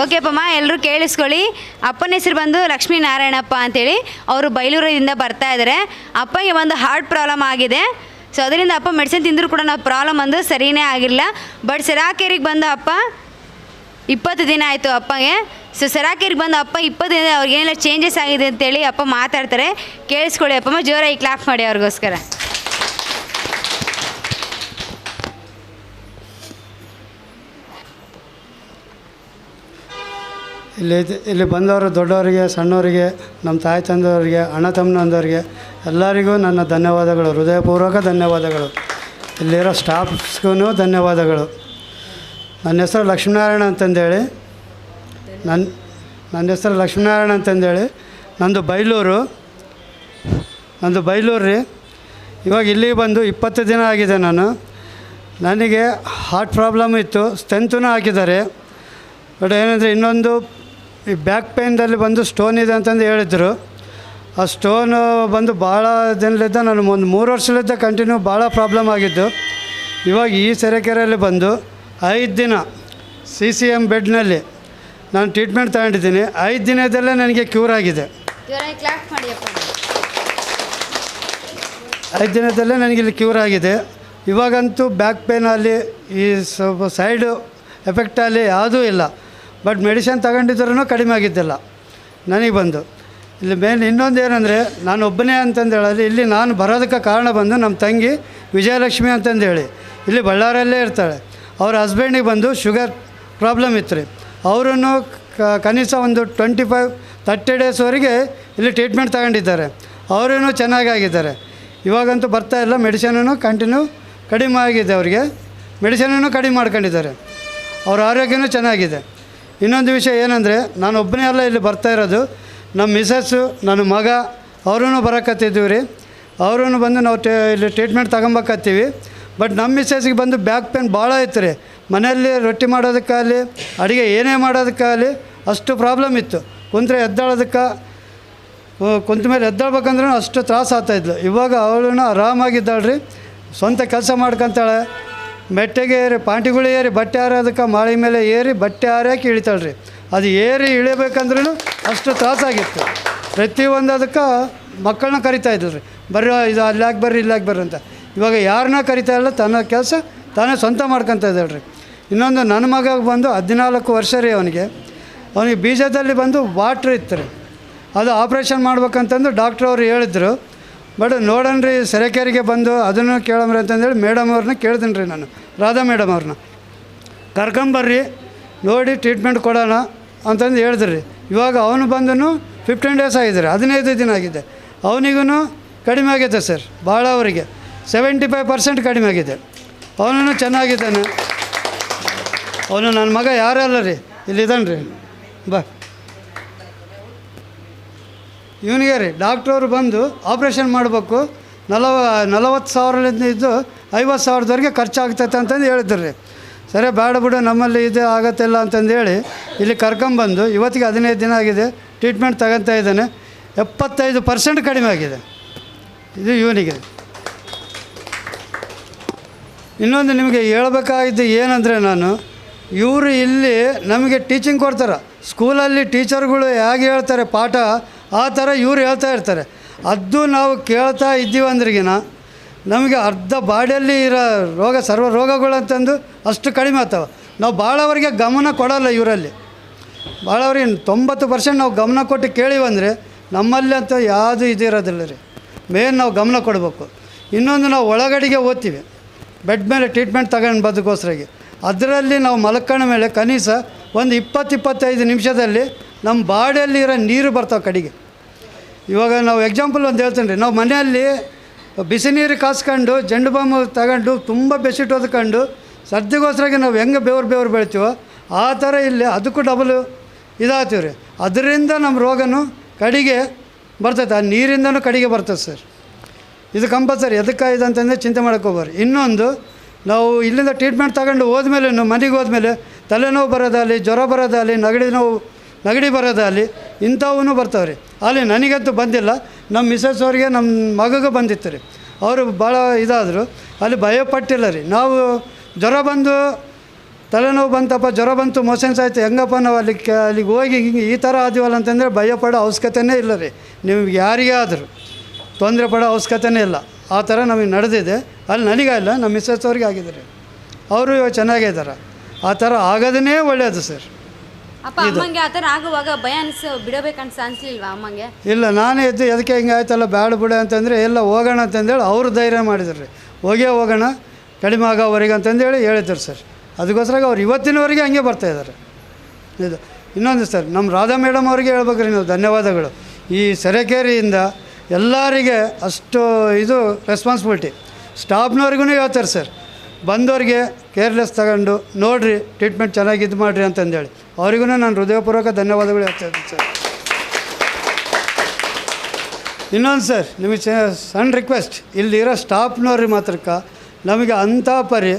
ಓಕೆಪ್ಪಮ್ಮ ಎಲ್ಲರೂ ಕೇಳಿಸ್ಕೊಳ್ಳಿ. ಅಪ್ಪನ ಹೆಸರು ಬಂದು ಲಕ್ಷ್ಮೀ ನಾರಾಯಣಪ್ಪ ಅಂತೇಳಿ. ಅವರು ಬೈಲೂರಿಂದ ಬರ್ತಾ ಇದ್ದಾರೆ ಅಪ್ಪಗೆ ಒಂದು ಹಾರ್ಟ್ ಪ್ರಾಬ್ಲಮ್ ಆಗಿದೆ. ಸೊ ಅದರಿಂದ ಅಪ್ಪ ಮೆಡಿಸಿನ್ ತಿಂದರೂ ಕೂಡ ನಾವು ಪ್ರಾಬ್ಲಮ್ ಅಂದು ಸರಿಯೇ ಆಗಿಲ್ಲ ಬಟ್ ಸರಾಕೇರಿಗೆ ಬಂದ ಅಪ್ಪ ಇಪ್ಪತ್ತು ದಿನ ಆಯಿತು ಅಪ್ಪಗೆ. ಸೊ ಸರಾಕೇರಿಗೆ ಬಂದ ಅಪ್ಪ ಇಪ್ಪತ್ತು ದಿನ ಅವ್ರಿಗೆ ಏನೆಲ್ಲ ಚೇಂಜಸ್ ಆಗಿದೆ ಅಂತೇಳಿ ಅಪ್ಪ ಮಾತಾಡ್ತಾರೆ. ಕೇಳಿಸ್ಕೊಳ್ಳಿ ಅಪ್ಪಮ್ಮ, ಜೋರಾಗಿ ಕ್ಲಾಪ್ ಮಾಡಿ ಅವ್ರಿಗೋಸ್ಕರ. ಇಲ್ಲಿ ಇಲ್ಲಿ ಬಂದವರು ದೊಡ್ಡವರಿಗೆ, ಸಣ್ಣವರಿಗೆ, ನಮ್ಮ ತಾಯಿ ತಂದೆಯವರಿಗೆ, ಅಣ್ಣ ತಮ್ಮನವರಿಗೆ ಎಲ್ಲರಿಗೂ ನನ್ನ ಧನ್ಯವಾದಗಳು, ಹೃದಯಪೂರ್ವಕ ಧನ್ಯವಾದಗಳು. ಇಲ್ಲಿರೋ ಸ್ಟಾಫ್ಸ್ಗೂ ಧನ್ಯವಾದಗಳು. ನನ್ನ ಹೆಸರು ಲಕ್ಷ್ಮೀನಾರಾಯಣ ಅಂತಂದೇಳಿ. ನನ್ನ ನನ್ನ ಹೆಸರು ಲಕ್ಷ್ಮೀನಾರಾಯಣ ಅಂತಂದೇಳಿ. ನಂದು ಬೈಲೂರು. ನಂದು ಬೈಲೂರು ರೀ. ಇವಾಗ ಇಲ್ಲಿಗೆ ಬಂದು ಇಪ್ಪತ್ತು ದಿನ ಆಗಿದೆ ನಾನು. ನನಗೆ ಹಾರ್ಟ್ ಪ್ರಾಬ್ಲಮ್ ಇತ್ತು ಸ್ಟೆಂತೂ ಹಾಕಿದ್ದಾರೆ. ಬಟ್ ಏನಂದರೆ ಇನ್ನೊಂದು ಈ ಬ್ಯಾಕ್ ಪೇನ್ದಲ್ಲಿ ಬಂದು ಸ್ಟೋನ್ ಇದೆ ಅಂತಂದು ಹೇಳಿದ್ರು. ಆ ಸ್ಟೋನು ಬಂದು ಭಾಳ ದಿನಲಿದ್ದ ನಾನು ಒಂದು ಮೂರು ವರ್ಷಲಿದ್ದ ಕಂಟಿನ್ಯೂ ಭಾಳ ಪ್ರಾಬ್ಲಮ್ ಆಗಿದ್ದು. ಇವಾಗ ಈ ಸೆರೆಕೆರೆಯಲ್ಲಿ ಬಂದು ಐದು ದಿನ ಸಿ ಸಿ ಎಂ ಬೆಡ್ನಲ್ಲಿ ನಾನು ಟ್ರೀಟ್ಮೆಂಟ್ ತಗೊಂಡಿದ್ದೀನಿ. ಐದು ದಿನದಲ್ಲೇ ನನಗೆ ಕ್ಯೂರ್ ಆಗಿದೆ. ಐದು ದಿನದಲ್ಲೇ ನನಗೆ ಇಲ್ಲಿ ಕ್ಯೂರ್ ಆಗಿದೆ. ಇವಾಗಂತೂ ಬ್ಯಾಕ್ ಪೇನಲ್ಲಿ ಈ ಸ್ವಲ್ಪ ಸೈಡು ಎಫೆಕ್ಟಲ್ಲಿ ಯಾವುದೂ ಇಲ್ಲ. ಬಟ್ ಮೆಡಿಸಿನ್ ತಗೊಂಡಿದ್ರೂ ಕಡಿಮೆ ಆಗಿದ್ದಿಲ್ಲ. ನನಗೆ ಬಂದು. ಇಲ್ಲಿ ಮೇನ್ ಇನ್ನೊಂದು ಏನಂದರೆ, ನಾನು ಒಬ್ಬನೇ ಅಂತಂದು ಹೇಳಿದ್ರೆ ಇಲ್ಲಿ ನಾನು ಬರೋದಕ್ಕೆ ಕಾರಣ ಬಂದು ನಮ್ಮ ತಂಗಿ ವಿಜಯಲಕ್ಷ್ಮಿ ಅಂತಂದೇಳಿ ಇಲ್ಲಿ ಬಳ್ಳಾರಲ್ಲೇ ಇರ್ತಾಳೆ. ಅವ್ರ ಹಸ್ಬೆಂಡಿಗೆ ಬಂದು ಶುಗರ್ ಪ್ರಾಬ್ಲಮ್ ಇತ್ತು ರೀ ಅವರನ್ನು ಕನಿಷ್ಠ ಒಂದು ಟ್ವೆಂಟಿ ಫೈವ್ ತರ್ಟಿ ಡೇಸ್ವರೆಗೆ ಇಲ್ಲಿ ಟ್ರೀಟ್ಮೆಂಟ್ ತಗೊಂಡಿದ್ದಾರೆ. ಅವರೂ ಚೆನ್ನಾಗಾಗಿದ್ದಾರೆ ಇವಾಗಂತೂ ಬರ್ತಾ ಇಲ್ಲ ಮೆಡಿಸಿನೂ ಕಂಟಿನ್ಯೂ ಕಡಿಮೆ ಆಗಿದೆ ಅವರಿಗೆ. ಮೆಡಿಸಿನೂ ಕಡಿಮೆ ಮಾಡ್ಕೊಂಡಿದ್ದಾರೆ. ಅವ್ರ ಆರೋಗ್ಯನೂ ಚೆನ್ನಾಗಿದೆ. ಇನ್ನೊಂದು ವಿಷಯ ಏನಂದರೆ, ನಾನು ಒಬ್ಬನೇ ಅಲ್ಲ ಇಲ್ಲಿ ಬರ್ತಾ ಇರೋದು. ನಮ್ಮ ಮಿಸಸ್ಸು ನನ್ನ ಮಗ ಅವರೂ ಬರೋಕತ್ತಿದ್ದೀವಿ ರೀ ಅವರೂ ಬಂದು ನಾವು ಟೇ, ಇಲ್ಲಿ ಟ್ರೀಟ್ಮೆಂಟ್ ತಗೊಂಬಕತ್ತೀವಿ. ಬಟ್ ನಮ್ಮ ಮಿಸಸ್ಸಿಗೆ ಬಂದು ಬ್ಯಾಕ್ ಪೇನ್ ಭಾಳ ಇತ್ತು ರೀ. ಮನೆಯಲ್ಲಿ ರೊಟ್ಟಿ ಮಾಡೋದಕ್ಕಾಗಲಿ, ಅಡುಗೆ ಏನೇ ಮಾಡೋದಕ್ಕಾಗಲಿ ಅಷ್ಟು ಪ್ರಾಬ್ಲಮ್ ಇತ್ತು. ಕುಂತ್ರೆ ಎದ್ದಾಳೋದಕ್ಕೆ ಕುಂತ ಮೇಲೆ ಎದ್ದಾಳ್ಬೇಕಂದ್ರೂ ಅಷ್ಟು ತ್ರಾಸ ಆಗ್ತಾಯಿದ್ಲು ಇವಾಗ ಅವಳು ಆರಾಮಾಗಿದ್ದಾಳ್ರಿ. ಸ್ವಂತ ಕೆಲಸ ಮಾಡ್ಕೊತಾಳೆ. ಮೆಟ್ಟೆಗೆ ಏರಿ ಪಾಂಟಿಗಳು ಏರಿ ಬಟ್ಟೆ ಹಾರೋದಕ್ಕೆ ಮಾಳಿ ಮೇಲೆ ಏರಿ ಬಟ್ಟೆ ಹಾರಾಕಿ ಇಳಿತಾಳೆ ರೀ ಅದು ಏರಿ ಇಳಿಬೇಕಂದ್ರೂ ಅಷ್ಟು ತ್ರಾಸಾಗಿತ್ತು. ಪ್ರತಿಯೊಂದು ಅದಕ್ಕೆ ಮಕ್ಕಳನ್ನ ಕರಿತಾ ಇದ್ಲು ರೀ ಬರ್ರಿ ಇದು ಅಲ್ಲಿ ಯಾಕೆ ಬರ್ರಿ, ಇಲ್ಲಿ ಯಾಕೆ ಬರ್ರಿ ಅಂತ. ಇವಾಗ ಯಾರನ್ನ ಕರಿತಾ ಇಲ್ಲ, ತನ್ನ ಕೆಲಸ ತಾನೇ ಸ್ವಂತ ಮಾಡ್ಕೊತ ರೀ ಇನ್ನೊಂದು ನನ್ನ ಮಗ ಬಂದು ಹದಿನಾಲ್ಕು ವರ್ಷ ರೀ ಅವನಿಗೆ. ಅವನಿಗೆ ಬೀಜದಲ್ಲಿ ಬಂದು ವಾಟ್ರ್ ಇತ್ತು ರೀ. ಅದು ಆಪ್ರೇಷನ್ ಮಾಡ್ಬೇಕಂತಂದು ಡಾಕ್ಟ್ರ್ ಅವ್ರು ಹೇಳಿದ್ರು. ಬಟ್ ನೋಡೋಣ ರೀ ಸೆರೆಕೆರೆಗೆ ಬಂದು ಅದನ್ನು ಕೇಳಮ್ರಿ ಅಂತಂದೇಳಿ ಮೇಡಮ್ ಅವ್ರನ್ನ ಕೇಳ್ತೀನಿ ರೀ ನಾನು. ರಾಧಾ ಮೇಡಮ್ ಅವ್ರನ್ನ ಕರ್ಕೊಂಬರ್ರಿ ನೋಡಿ ಟ್ರೀಟ್ಮೆಂಟ್ ಕೊಡೋಣ ಅಂತಂದು ಹೇಳಿದ್ರಿ. ಇವಾಗ ಅವನು ಬಂದನು ಫಿಫ್ಟೀನ್ ಡೇಸ್ ಆಗಿದ್ದಾರೆ ಹದಿನೈದು ದಿನ ಆಗಿದೆ. ಅವನಿಗೂ ಕಡಿಮೆ ಆಗಿದೆ ಸರ್, ಭಾಳ ಅವರಿಗೆ. ಸೆವೆಂಟಿ ಫೈವ್ ಪರ್ಸೆಂಟ್ ಕಡಿಮೆ ಆಗಿದೆ. ಅವನೂ ಚೆನ್ನಾಗಿದ್ದಾನೆ. ಅವನು ನನ್ನ ಮಗ ಯಾರಲ್ಲ ರೀ ಇಲ್ಲಿದ್ದಾನೆ ರೀ ಬಾ. ಇವನಿಗೆ ರೀ, ಡಾಕ್ಟ್ರವ್ರು ಬಂದು ಆಪ್ರೇಷನ್ ಮಾಡಬೇಕು, ನಲವ, ನಲವತ್ತು ಸಾವಿರದಿಂದ ಇದ್ದು ಐವತ್ತು ಸಾವಿರದವರೆಗೆ ಖರ್ಚಾಗ್ತೈತೆ ಅಂತಂದು ಹೇಳಿದ್ರು ರೀ. ಸರಿ, ಬೇಡ ಬಿಡು, ನಮ್ಮಲ್ಲಿ ಇದು ಆಗತ್ತಿಲ್ಲ ಅಂತಂದೇಳಿ ಇಲ್ಲಿ ಕರ್ಕೊಂಬಂದು ಇವತ್ತಿಗೆ ಹದಿನೈದು ದಿನ ಆಗಿದೆ, ಟ್ರೀಟ್ಮೆಂಟ್ ತಗೊತಾ ಇದ್ದಾನೆ, ಎಪ್ಪತ್ತೈದು ಪರ್ಸೆಂಟ್ ಕಡಿಮೆ ಆಗಿದೆ. ಇದು ಇವನಿಗೆ. ಇನ್ನೊಂದು ನಿಮಗೆ ಹೇಳ್ಬೇಕಾಗಿದ್ದು ಏನಂದರೆ ನಾನು, ಇವರು ಇಲ್ಲಿ ನಮಗೆ ಟೀಚಿಂಗ್ ಕೊಡ್ತಾರೆ. ಸ್ಕೂಲಲ್ಲಿ ಟೀಚರ್ಗಳು ಹೇಗೆ ಹೇಳ್ತಾರೆ ಪಾಠ ಆ ಥರ ಇವ್ರು ಹೇಳ್ತಾ ಇರ್ತಾರೆ. ಅದು ನಾವು ಕೇಳ್ತಾ ಇದ್ದೀವಿ ಅಂದ್ರಿಗಿನ ನಮಗೆ ಅರ್ಧ ಬಾಡಿಯಲ್ಲಿ ಇರೋ ರೋಗ, ಸರ್ವ ರೋಗಗಳು ಅಂತಂದು ಅಷ್ಟು ಕಡಿಮೆ ಆಗ್ತವೆ. ನಾವು ಭಾಳವರಿಗೆ ಗಮನ ಕೊಡೋಲ್ಲ ಇವರಲ್ಲಿ. ಭಾಳವ್ರಿಗೆ ತೊಂಬತ್ತು ಪರ್ಸೆಂಟ್ ನಾವು ಗಮನ ಕೊಟ್ಟು ಕೇಳಿವಂದರೆ ನಮ್ಮಲ್ಲಿ ಅಂತ ಯಾವುದು ಇದಿರೋದಿಲ್ಲ ರೀ. ಮೇನ್ ನಾವು ಗಮನ ಕೊಡಬೇಕು. ಇನ್ನೊಂದು ನಾವು ಒಳಗಡೆಗೆ ಓದ್ತೀವಿ. ಬೆಡ್ ಮೇಲೆ ಟ್ರೀಟ್ಮೆಂಟ್ ತಗೊಂಡು ಬದುಕೋಸ್ರಾಗಿ ಅದರಲ್ಲಿ ನಾವು ಮಲ್ಕೊಂಡ ಮೇಲೆ ಕನಿಷ್ಠ ಒಂದು ಇಪ್ಪತ್ತು, ಇಪ್ಪತ್ತೈದು ನಿಮಿಷದಲ್ಲಿ ನಮ್ಮ ಬಾಡಿಯಲ್ಲಿರೋ ನೀರು ಬರ್ತಾವೆ ಕಡೆಗೆ. ಇವಾಗ ನಾವು ಎಕ್ಸಾಂಪಲ್ ಒಂದು ಹೇಳ್ತೀನಿ ರೀ. ನಾವು ಮನೆಯಲ್ಲಿ ಬಿಸಿ ನೀರು ಕಾಸ್ಕೊಂಡು, ಜಂಡು ಬಾಂಬು ತಗೊಂಡು, ತುಂಬ ಬೆಸಿಟ್ ಹೊದ್ಕೊಂಡು ಸರ್ದಿಗೋಸ್ಕರಾಗಿ ನಾವು ಹೆಂಗೆ ಬೆವರು ಬೆವರು ಬೆಳಿತೀವೋ, ಆ ಥರ ಇಲ್ಲಿ ಅದಕ್ಕೂ ಡಬಲ್ ಇದಾಗ್ತೀವಿ ರೀ. ಅದರಿಂದ ನಮ್ಮ ರೋಗನೂ ಕಡೆಗೆ ಬರ್ತೈತೆ. ಆ ನೀರಿಂದನೂ ಕಡೆಗೆ ಬರ್ತದೆ ಸರ್. ಇದು ಕಂಪಲ್ಸರಿ ಎದಕ್ಕಾಗಿದೆ ಅಂತಂದರೆ ಚಿಂತೆ ಹೋಗ್ಬಾರ್ದು. ಇನ್ನೊಂದು, ನಾವು ಇಲ್ಲಿಂದ ಟ್ರೀಟ್ಮೆಂಟ್ ತಗೊಂಡು ಹೋದ್ಮೇಲೆ ಮನೆಗೆ ಹೋದ್ಮೇಲೆ ತಲೆನೋವು ಬರೋದಾಗಲಿ, ಜ್ವರ ಬರೋದಾಗಲಿ, ನಗಡಿ ನೋವು ನೆಗಡಿ ಅಲ್ಲಿ ಇಂಥವೂ ಬರ್ತಾವೆ ಅಲ್ಲಿ ನನಗಂತೂ ಬಂದಿಲ್ಲ, ನಮ್ಮ ಮಿಸಸ್ ಅವ್ರಿಗೆ, ನಮ್ಮ ಮಗಗೆ ಬಂದಿತ್ತು ರೀ. ಅವರು ಭಾಳ ಇದಾದರು, ಅಲ್ಲಿ ಭಯಪಟ್ಟಿಲ್ಲ ರೀ. ನಾವು ಜ್ವರ ಬಂದು, ತಲೆನೋವು ಬಂತಪ್ಪ, ಜ್ವರ ಬಂತು ಮೋಷನ್ಸ್ ಆಯಿತು ಹೆಂಗಪ್ಪ ನಾವು ಅಲ್ಲಿ ಅಲ್ಲಿಗೆ ಹೋಗಿ ಹಿಂಗೆ ಈ ಥರ ಆದಿವಲ್ಲ ಅಂತಂದರೆ ಭಯ ಪಡೋ ಅವಶ್ಯಕತೆನೇ ಇಲ್ಲ ರೀ. ನಿಮ್ಗೆ ಯಾರಿಗೇ ಆದರೂ ತೊಂದರೆ ಪಡೋ ಅವಶ್ಯಕತೆನೇ ಇಲ್ಲ. ಆ ಥರ ನಮಗೆ ನಡೆದಿದೆ. ಅಲ್ಲಿ ನನಗಾಗಿಲ್ಲ ನಮ್ಮ ಮಿಸ್ಸಸ್ ಅವ್ರಿಗೆ ಆಗಿದೆ ರೀ. ಅವರು ಚೆನ್ನಾಗೇ ಇದ್ದಾರೆ. ಆ ಥರ ಆಗೋದನ್ನೇ ಒಳ್ಳೆಯದು ಸರ್. ಅಪ್ಪ ಅಮ್ಮಂಗೆ ಆ ಥರ ಆಗುವಾಗ ಭಯ ಅನ್ಸ ಬಿಡಬೇಕನ್ಸ ಅನ್ಸ್ಲಿಲ್ವಾ ಅಮ್ಮಂಗೆ? ಇಲ್ಲ ನಾನೇ ಇದ್ದು ಎದಕ್ಕೆ ಹಿಂಗೆ ಆಯ್ತಲ್ಲ ಬ್ಯಾಡ ಬಿಡ ಅಂತಂದರೆ ಎಲ್ಲ ಹೋಗೋಣ ಅಂತಂದೇಳಿ ಅವರು ಧೈರ್ಯ ಮಾಡಿದ್ರು ರೀ. ಹೋಗೇ ಹೋಗೋಣ ಕಡಿಮೆ ಆಗೋವರೆಗೆ ಅಂತಂದೇಳಿ ಹೇಳಿದ್ರು ಸರ್. ಅದಕ್ಕೋಸ್ಕರ ಅವ್ರು ಇವತ್ತಿನವರೆಗೆ ಹಂಗೆ ಬರ್ತಾ ಇದ್ದಾರೆ. ಇದು ಇನ್ನೊಂದು ಸರ್ ನಮ್ಮ ರಾಧಾ ಮೇಡಮ್ ಅವ್ರಿಗೆ ಹೇಳ್ಬೇಕ್ರಿ ನೀವು ಧನ್ಯವಾದಗಳು. ಈ ಸೆರೆಕೇರಿಯಿಂದ ಎಲ್ಲರಿಗೆ ಅಷ್ಟು ಇದು ರೆಸ್ಪಾನ್ಸಿಬಿಲಿಟಿ ಸ್ಟಾಫ್ನವ್ರಿಗೂ ಹೇಳ್ತಾರೆ ಸರ್. ಬಂದವ್ರಿಗೆ ಕೇರ್ಲೆಸ್ ತಗೊಂಡು, ನೋಡಿರಿ ಟ್ರೀಟ್ಮೆಂಟ್ ಚೆನ್ನಾಗಿ ಇದು ಮಾಡಿರಿ ಅಂತಂದೇಳಿ. ಅವರಿಗೂ ನಾನು ಹೃದಯಪೂರ್ವಕ ಧನ್ಯವಾದಗಳು ಹೇಳ್ತಾ ಇದ್ದೀನಿ, ಸರ್. ಇನ್ನೊಂದು ಸರ್, ನಿಮಗೆ ಸಣ್ಣ ರಿಕ್ವೆಸ್ಟ್ ಇಲ್ಲಿರೋ ಸ್ಟಾಫ್ನವ್ರಿಗೆ ಮಾತ್ರಕ್ಕೆ, ನಮಗೆ ಅಂಥ ಪರಿ,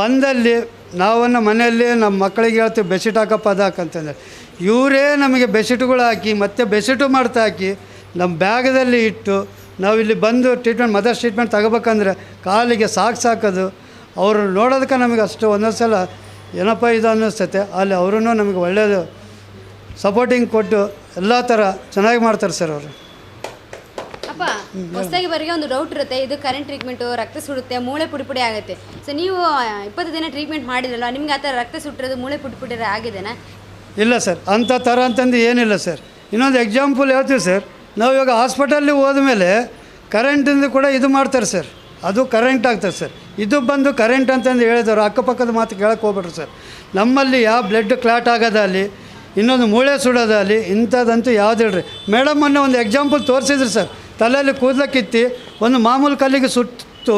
ಬಂದಲ್ಲಿ ನಾವನ್ನು ಮನೆಯಲ್ಲಿ ನಮ್ಮ ಮಕ್ಕಳಿಗೆ ಹೇಳ್ತೀವಿ ಬೆಸಿಟ್ ಹಾಕಪ್ಪ, ಅದು ಹಾಕಂತಂದ್ರೆ ಇವರೇ ನಮಗೆ ಬೆಸಿಟ್ಗಳು ಹಾಕಿ, ಮತ್ತೆ ಬೆಸಿಟು ಮಾಡ್ತಾ ಹಾಕಿ, ನಮ್ಮ ಬ್ಯಾಗದಲ್ಲಿ ಇಟ್ಟು ನಾವು ಇಲ್ಲಿ ಬಂದು ಟ್ರೀಟ್ಮೆಂಟ್ ಮದರ್ಸ್ ಟ್ರೀಟ್ಮೆಂಟ್ ತಗೋಬೇಕಂದ್ರೆ ಕಾಲಿಗೆ ಸಾಕು ಸಾಕೋದು ಅವರು ನೋಡೋದಕ್ಕೆ ನಮಗೆ ಅಷ್ಟು ಒಂದೊಂದು ಸಲ ಏನಪ್ಪ ಇದು ಅನ್ನಿಸ್ತೈತೆ ಅಲ್ಲಿ ಅವರೂ ನಮಗೆ ಒಳ್ಳೆಯದು ಸಪೋರ್ಟಿಂಗ್ ಕೊಟ್ಟು ಎಲ್ಲ ಥರ ಚೆನ್ನಾಗಿ ಮಾಡ್ತಾರೆ ಸರ್ ಅವರು. ಅಪ್ಪ ಹೊಸದಾಗಿ ಬರಿಗೆ ಒಂದು ಡೌಟ್ ಇರುತ್ತೆ ಇದು ಕರೆಂಟ್ ಟ್ರೀಟ್ಮೆಂಟು ರಕ್ತ ಸುಡುತ್ತೆ ಮೂಳೆ ಪುಡಿ ಪುಡಿ ಆಗುತ್ತೆ. ಸೊ ನೀವು ಇಪ್ಪತ್ತು ದಿನ ಟ್ರೀಟ್ಮೆಂಟ್ ಮಾಡಿದ್ರಲ್ಲ ನಿಮ್ಗೆ ಆ ಥರ ರಕ್ತ ಸುಟ್ಟಿರೋದು ಮೂಳೆ ಪುಡಿ ಪುಡಿ ಆಗಿದೆನಾ? ಇಲ್ಲ ಸರ್ ಅಂಥ ಥರ ಅಂತಂದು ಏನಿಲ್ಲ ಸರ್ ಇನ್ನೊಂದು ಎಕ್ಸಾಂಪಲ್ ಹೇಳ್ತೀವಿ ಸರ್ ನಾವು ಇವಾಗ ಹಾಸ್ಪಿಟಲ್ಲಿ ಹೋದ್ಮೇಲೆ ಕರೆಂಟಿಂದ ಕೂಡ ಇದು ಮಾಡ್ತಾರೆ ಸರ್ ಅದು ಕರೆಂಟ್ ಆಗ್ತದೆ ಸರ್ ಇದು ಬಂದು ಕರೆಂಟ್ ಅಂತಂದು ಹೇಳಿದವರು, ಅಕ್ಕಪಕ್ಕದ ಮಾತು ಕೇಳಕ್ಕೆ ಹೋಗ್ಬಿಟ್ರು ಸರ್. ನಮ್ಮಲ್ಲಿ ಯಾವ ಬ್ಲಡ್ ಕ್ಲಾಟ್ ಆಗೋದಾಗಲಿ ಇನ್ನೊಂದು ಮೂಳೆ ಸುಡೋದಾಗಲಿ ಇಂಥದ್ದಂತೂ ಯಾವ್ದು ಹೇಳ್ರಿ ಮೇಡಮ್ ಮೊನ್ನೆ ಒಂದು ಎಕ್ಸಾಂಪಲ್ ತೋರಿಸಿದ್ರು ಸರ್. ತಲೆಯಲ್ಲಿ ಕೂದಲ ಕಿತ್ತಿ, ಒಂದು ಮಾಮೂಲು ಕಲ್ಲಿಗೆ ಸುಟ್ಟು,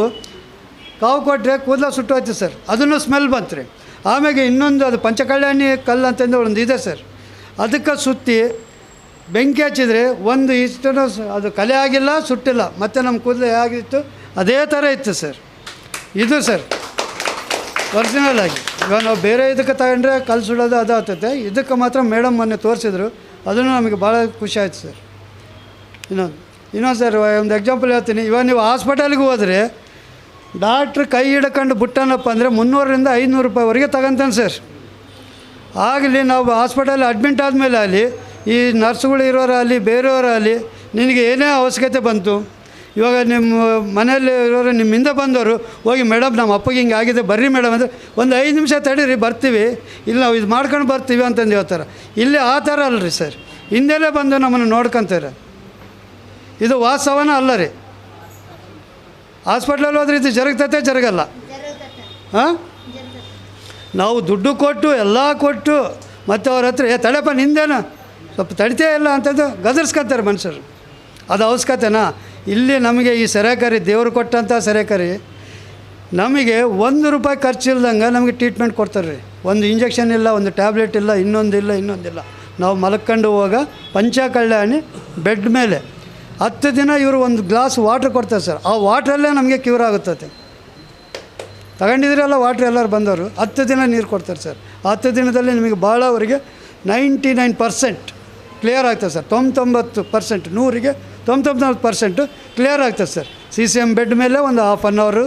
ಕಾವು ಕೊಟ್ಟರೆ ಕೂದಲ ಸುಟ್ಟು ಹೋಯ್ತು ಸರ್. ಅದನ್ನು ಸ್ಮೆಲ್ ಬಂತು ರೀ ಆಮೇಲೆ ಇನ್ನೊಂದು ಅದು ಪಂಚಕಲ್ಯಾಣಿ ಕಲ್ಲು ಅಂತಂದು ಒಂದು ಇದೆ ಸರ್. ಅದಕ್ಕೆ ಸುತ್ತಿ, ಬೆಂಕಿ ಹಚ್ಚಿದರೆ ಒಂದು ಇಷ್ಟನ ಅದು ಕಲೆ ಆಗಿಲ್ಲ, ಸುಟ್ಟಿಲ್ಲ. ಮತ್ತು ನಮ್ಮ ಕೂದಲು ಹೇಗಿತ್ತು? ಅದೇ ಥರ ಇತ್ತು ಸರ್. ಇದು ಸರ್ ಒರಿಜಿನಲ್ ಆಗಿ. ಇವಾಗ ನಾವು ಬೇರೆ ಇದಕ್ಕೆ ತಗೊಂಡ್ರೆ ಕಲ್ಲು ಸುಡೋದು ಅದು ಆಗ್ತೈತೆ. ಇದಕ್ಕೆ ಮಾತ್ರ ಮೇಡಮ್ ಮೊನ್ನೆ ತೋರಿಸಿದ್ರು. ಅದನ್ನು ನಮಗೆ ಭಾಳ ಖುಷಿ ಆಯ್ತು ಸರ್. ಇನ್ನೊಂದು ಇನ್ನೊಂದು ಸರ್, ಒಂದು ಎಕ್ಸಾಂಪಲ್ ಹೇಳ್ತೀನಿ. ಇವಾಗ ನೀವು ಹಾಸ್ಪಿಟಲ್ಗೆ ಹೋದರೆ ಡಾಕ್ಟ್ರ್ ಕೈ ಹಿಡ್ಕೊಂಡು ಬಿಟ್ಟನಪ್ಪ ಅಂದರೆ ಮುನ್ನೂರರಿಂದ ಐನೂರು ರೂಪಾಯಿವರೆಗೆ ತಗೊಂತಾನೆ ಸರ್. ಆಗಲಿ ನಾವು ಹಾಸ್ಪಿಟಲ್ ಅಡ್ಮಿಂಟ್ ಆದಮೇಲೆ ಆಗಲಿ ಈ ನರ್ಸ್ಗಳು ಇರೋರಾಗಲಿ, ಬೇರೆಯವರಾಗಲಿ ನಿನಗೆ ಏನೇ ಅವಶ್ಯಕತೆ ಬಂತು ಇವಾಗ ನಿಮ್ಮ ಮನೆಯಲ್ಲಿ ಇರೋರು ನಿಮ್ಮಿಂದ ಬಂದವರು ಹೋಗಿ ಮೇಡಮ್ ನಮ್ಮ ಅಪ್ಪಗೆ ಹಿಂಗೆ ಆಗಿದೆ ಬರ್ರಿ ಮೇಡಮ್ ಅಂದರೆ ಒಂದು ಐದು ನಿಮಿಷ ತಡೀರಿ ಬರ್ತೀವಿ. ಇಲ್ಲಿ ನಾವು ಇದು ಮಾಡ್ಕೊಂಡು ಬರ್ತೀವಿ ಅಂತಂದು ಹೇಳ್ತಾರೆ. ಇಲ್ಲಿ ಆ ಥರ ಅಲ್ಲರಿ ಸರ್. ಹಿಂದೆಲೇ ಬಂದು ನಮ್ಮನ್ನು ನೋಡ್ಕೊತಾರೆ. ಇದು ವಾಸ್ತವನ ಅಲ್ಲ ರೀ. ಹಾಸ್ಪಿಟ್ಲಲ್ಲಿ ಹೋದ್ರೆ ಇದು ಜರುಗ್ತತೆ ಜರುಗಲ್ಲ. ಹಾಂ? ನಾವು ದುಡ್ಡು ಕೊಟ್ಟು ಎಲ್ಲ ಕೊಟ್ಟು ಮತ್ತು ಅವ್ರ ಹತ್ರ ಏ ತಡೆಪ್ಪ ನಿಂದೇನು? ಸ್ವಲ್ಪ ತಡಿತೇ ಇಲ್ಲ ಅಂತಂದು ಗದರ್ಸ್ಕೊತಾರೆ ಮನುಷ್ಯರು. ಅದು ಅವಶ್ಯಕತೆನಾ? ಇಲ್ಲಿ ನಮಗೆ ಈ ಸೆರೆಕರಿ ದೇವರು ಕೊಟ್ಟಂಥ ಸೆರೆಕರಿ ನಮಗೆ ಒಂದು ರೂಪಾಯಿ ಖರ್ಚಿಲ್ದಂಗೆ ನಮಗೆ ಟ್ರೀಟ್ಮೆಂಟ್ ಕೊಡ್ತಾರೆ ರೀ ಒಂದು ಇಂಜೆಕ್ಷನ್ ಇಲ್ಲ, ಒಂದು ಟ್ಯಾಬ್ಲೆಟ್ ಇಲ್ಲ ಇನ್ನೊಂದಿಲ್ಲ ಇನ್ನೊಂದಿಲ್ಲ ನಾವು ಮಲ್ಕೊಂಡು ಹೋಗ ಪಂಚಕಲ್ಯಾಣಿ ಬೆಡ್ ಮೇಲೆ. ಹತ್ತು ದಿನ ಇವರು ಒಂದು ಗ್ಲಾಸ್ ವಾಟ್ರ್ ಕೊಡ್ತಾರೆ ಸರ್. ಆ ವಾಟ್ರಲ್ಲೇ ನಮಗೆ ಕ್ಯೂರ್ ಆಗುತ್ತದೆ ತಗೊಂಡಿದ್ರಲ್ಲ ವಾಟ್ರ್ ಎಲ್ಲರೂ ಬಂದವರು. ಹತ್ತು ದಿನ ನೀರು ಕೊಡ್ತಾರೆ ಸರ್. ಹತ್ತು ದಿನದಲ್ಲಿ ನಿಮಗೆ ಭಾಳ ಅವರಿಗೆ ನೈಂಟಿ ನೈನ್ ಪರ್ಸೆಂಟ್ ಕ್ಲಿಯರ್ ಆಗ್ತದೆ ಸರ್. ತೊಂಬತ್ತೊಂಬತ್ತು ಪರ್ಸೆಂಟ್ ನೂರಿಗೆ ತೊಂಬತ್ತೊಂಬತ್ತು ಪರ್ಸೆಂಟು ಕ್ಲಿಯರ್ ಆಗ್ತದೆ sir. C C M bed ಮೇಲೆ ಒಂದು ಹಾಫ್ ಅನ್ ಅವರು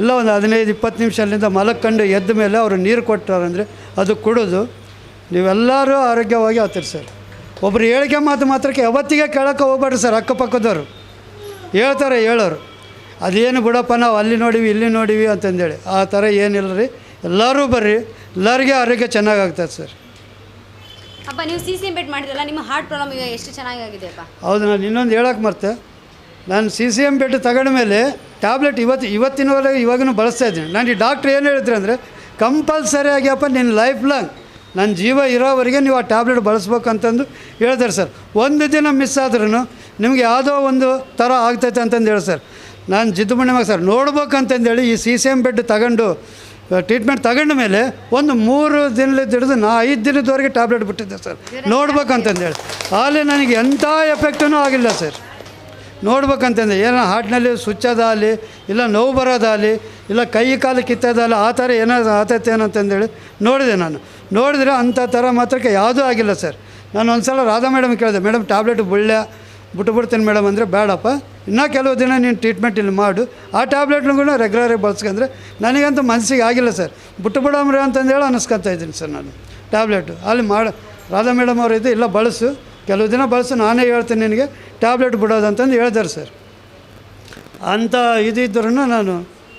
ಇಲ್ಲ ಒಂದು ಹದಿನೈದು, ಇಪ್ಪತ್ತು ನಿಮಿಷ ಅಲ್ಲಿಂದ ಮಲಕ್ಕಂಡು ಎದ್ದ ಮೇಲೆ ಅವರು ನೀರು ಕೊಟ್ಟಾರಂದರೆ ಅದು ಕುಡಿದು ನೀವೆಲ್ಲರೂ ಆರೋಗ್ಯವಾಗಿ ಆಗ್ತೀರಿ ಸರ್. ಒಬ್ಬರು ಹೇಳಿಕೆ ಮಾತು ಮಾತ್ರಕ್ಕೆ ಯಾವತ್ತಿಗೆ ಕೇಳೋಕ್ಕೆ ಹೋಗ್ಬೇಡ್ರಿ ಸರ್ ಅಕ್ಕಪಕ್ಕದವರು. ಹೇಳ್ತಾರೆ ಹೇಳೋರು. ಅದೇನು ಬಿಡಪ್ಪ ನಾವು ಅಲ್ಲಿ ನೋಡಿವಿ, ಇಲ್ಲಿ ನೋಡಿವಿ ಅಂತಂದೇಳಿ. ಆ ಥರ ಏನಿಲ್ಲ ರೀ ಎಲ್ಲರೂ ಬರ್ರಿ. ಎಲ್ಲರಿಗೆ ಆರೋಗ್ಯ ಚೆನ್ನಾಗಾಗ್ತದೆ ಸರ್. ಅಪ್ಪ, ನೀವು ಸಿ ಸಿ ಎಂ ಬೆಡ್ ಮಾಡಿದ್ರಲ್ಲ, ನಿಮ್ಮ ಹಾರ್ಟ್ ಪ್ರಾಬ್ಲಮ್ ಈಗ ಎಷ್ಟು ಚೆನ್ನಾಗಿದೆ ಅಪ್ಪ? ಹೌದು, ನಾನು ಇನ್ನೊಂದು ಹೇಳೋಕೆ ಮರ್ತೆ. ನಾನು ಸಿ ಸಿ ಎಂ ಬೆಡ್ ತಗೊಂಡ ಮೇಲೆ ಟ್ಯಾಬ್ಲೆಟ್ ಇವತ್ತು, ಇವತ್ತಿನವರೆಗೆ ಇವಾಗೂ ಬಳಸ್ತಾ ಇದ್ದೀನಿ. ನಾನು ಈ ಡಾಕ್ಟ್ರ್ ಏನು ಹೇಳಿದ್ರು ಅಂದರೆ ಕಂಪಲ್ಸರಿ ಆಗ್ಯಪ್ಪ ನಿನ್ನ ಲೈಫ್ ಲಾಂಗ್ ನನ್ನ ಜೀವ ಇರೋವರೆಗೆ ನೀವು ಆ ಟ್ಯಾಬ್ಲೆಟ್ ಬಳಸ್ಬೇಕಂತಂದು ಹೇಳ್ತಾರೆ ಸರ್. ಒಂದು ದಿನ ಮಿಸ್ ಆದ್ರೂ ನಿಮಗೆ ಯಾವುದೋ ಒಂದು ಥರ ಆಗ್ತೈತೆ ಅಂತಂದು ಹೇಳಿ ಸರ್. ನಾನು ಜಿದ್ದು ಮಣ್ಣಿಮಾಗ ಸರ್, ನೋಡ್ಬೇಕಂತಂದೇಳಿ ಈ ಸಿ ಸಿ ಎಂ ಬೆಡ್ ತಗೊಂಡು ಟ್ರೀಟ್ಮೆಂಟ್ ತಗೊಂಡ ಮೇಲೆ ಒಂದು ಮೂರು ದಿನದ ಹಿಡಿದು ನಾ ಐದು ದಿನದವರೆಗೆ ಟ್ಯಾಬ್ಲೆಟ್ ಬಿಟ್ಟಿದ್ದೆ ಸರ್ ನೋಡ್ಬೇಕಂತಂದೇಳಿ. ಅಲ್ಲಿ ನನಗೆ ಎಂಥ ಎಫೆಕ್ಟೂ ಆಗಿಲ್ಲ ಸರ್ ನೋಡ್ಬೇಕಂತಂದ್ರೆ ಏನೋ ಹಾರ್ಟ್ನಲ್ಲಿ ಸುಚ್ಚದಾಗಲಿ ಇಲ್ಲ ನೋವು ಬರೋದಾಗಲಿ ಇಲ್ಲ ಕೈ ಕಾಲು ಕಿತ್ತೋದಾಗಲಿ ಆ ಥರ ಏನಾದ್ರು ಆತೈತೆ ಏನಂತಂದೇಳಿ ನೋಡಿದೆ ನಾನು. ನೋಡಿದ್ರೆ ಅಂಥ ಥರ ಮಾತ್ರಕ್ಕೆ ಯಾವುದೂ ಆಗಿಲ್ಲ ಸರ್ ನಾನು ಒಂದು ಸಲ ರಾಧಾ ಮೇಡಮ್ ಕೇಳಿದೆ ಮೇಡಮ್ ಟ್ಯಾಬ್ಲೆಟ್ ಬಿಳ್ಳೆ ಬಿಟ್ಟು ಬಿಡ್ತೀನಿ ಮೇಡಮ್ ಅಂದರೆ ಬೇಡಪ್ಪ. ಇನ್ನೂ ಕೆಲವು ದಿನ ನೀನು ಟ್ರೀಟ್ಮೆಂಟ್ ಇಲ್ಲಿ ಮಾಡು. ಆ ಟ್ಯಾಬ್ಲೆಟ್ನುಗೂ ರೆಗ್ಯುಲರಾಗಿ ಬಳಸ್ಕೊಂಡ್ರೆ ನನಗಂತೂ ಮನಸ್ಸಿಗೆ ಆಗಿಲ್ಲ ಸರ್. ಬಿಟ್ಟು ಬಿಡಮ್ರಿ ಅಂತಂದೇಳಿ ಅನ್ನಿಸ್ಕೊತಾ ಇದ್ದೀನಿ ಸರ್ ನಾನು. ಟ್ಯಾಬ್ಲೆಟು ಅಲ್ಲಿ ಮಾಡ, ರಾಧಾ ಮೇಡಮ್ ಅವರು ಇದು ಇಲ್ಲ, ಬಳಸು. ಕೆಲವು ದಿನ ಬಳಸು, ನಾನೇ ಹೇಳ್ತೀನಿ ನಿನಗೆ. ಟ್ಯಾಬ್ಲೆಟ್ ಬಿಡೋದು ಅಂತಂದು ಹೇಳಿದಾರೆ ಸರ್. ಅಂಥ ಇದಿದ್ರೂ ನಾನು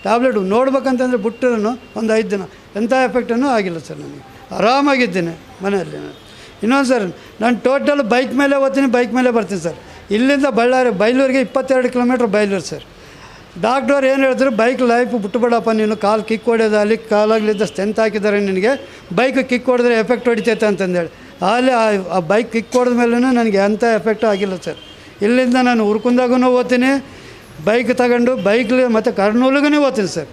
ಟ್ಯಾಬ್ಲೆಟ್ ನೋಡ್ಬೇಕಂತಂದ್ರೆ ಬಿಟ್ಟರೂ ಒಂದು ಐದು ದಿನ. ಎಂಥ ಎಫೆಕ್ಟನ್ನು ಆಗಿಲ್ಲ ಸರ್ ನನಗೆ. ಆರಾಮಾಗಿದ್ದೀನಿ ಮನೆಯಲ್ಲಿ ನಾನು. ಇನ್ನೊಂದು ಸರ್ ನಾನು ಟೋಟಲ್ ಬೈಕ್ ಮೇಲೆ ಓದ್ತೀನಿ ಬೈಕ್ ಮೇಲೆ ಬರ್ತೀನಿ ಸರ್. ಇಲ್ಲಿಂದ ಬಳ್ಳಾರಿ, ಬೈಲೂರಿಗೆ ಇಪ್ಪತ್ತೆರಡು ಕಿಲೋಮೀಟ್ರ್ ಬೈಲೂರು ಸರ್. ಡಾಕ್ಟರ್ ಏನು ಹೇಳಿದ್ರು, ಬೈಕ್ ಲೈಫ್ ಬಿಟ್ಟುಬಿಡಪ್ಪ ನೀನು ಕಾಲು ಕಿಕ್ ಹೊಡೆಯೋದಾಗಲಿ ಕಾಲಾಗಲಿದ್ದ ಸ್ಟ್ರೆಂತ್ ಹಾಕಿದ್ದಾರೆ ನಿನಗೆ, ಬೈಕ್ ಕಿಕ್ ಹೊಡೆದ್ರೆ ಎಫೆಕ್ಟ್ ಹೊಡಿತೈತೆ ಅಂತಂದೇಳಿ. ಅಲ್ಲಿ ಆ ಬೈಕ್ ಕಿಕ್ ಹೊಡೆದ ಮೇಲೂ ನನಗೆ ಅಂಥ ಎಫೆಕ್ಟ್ ಆಗಿಲ್ಲ ಸರ್. ಇಲ್ಲಿಂದ ನಾನು ಹುರ್ಕುಂದಾಗೂ ಓದ್ತೀನಿ, ಬೈಕ್ ತಗೊಂಡು ಬೈಕ್ಲಿ ಮತ್ತು ಕರ್ನೂಲಿಗೂ ಓದ್ತೀನಿ ಸರ್.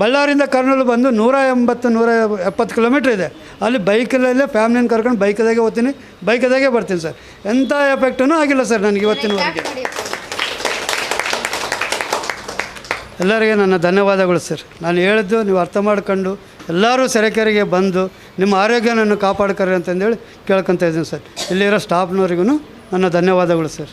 ಬಳ್ಳಾರಿಯಿಂದ ಕರ್ನೂಲು ಬಂದು ನೂರ ಎಂಬತ್ತು ನೂರ ಎಪ್ಪತ್ತು ಕಿಲೋಮೀಟ್ರ್ ಇದೆ. ಅಲ್ಲಿ ಬೈಕಲ್ಲೇ ಫ್ಯಾಮ್ಲಿನ ಕರ್ಕೊಂಡು ಬೈಕದಾಗೆ ಓದ್ತೀನಿ ಬೈಕದಾಗೆ ಬರ್ತೀನಿ ಸರ್. ಎಂಥ ಎಫೆಕ್ಟೂ ಆಗಿಲ್ಲ ಸರ್ ನನಗೆ ಇವತ್ತಿನವರೆಗೆ ಎಲ್ಲರಿಗೆ ನನ್ನ ಧನ್ಯವಾದಗಳು ಸರ್. ನಾನು ಹೇಳಿದ್ದು ನೀವು ಅರ್ಥ ಮಾಡ್ಕೊಂಡು ಎಲ್ಲರೂ ಸೆರೆಕೆರೆಗೆ ಬಂದು ನಿಮ್ಮ ಆರೋಗ್ಯನನ್ನು ಕಾಪಾಡ್ಕರಿ ಅಂತಂದೇಳಿ ಕೇಳ್ಕೊತ ಇದ್ದೀನಿ ಸರ್. ಇಲ್ಲಿರೋ ಸ್ಟಾಫ್ನವ್ರಿಗೂ ನನ್ನ ಧನ್ಯವಾದಗಳು ಸರ್.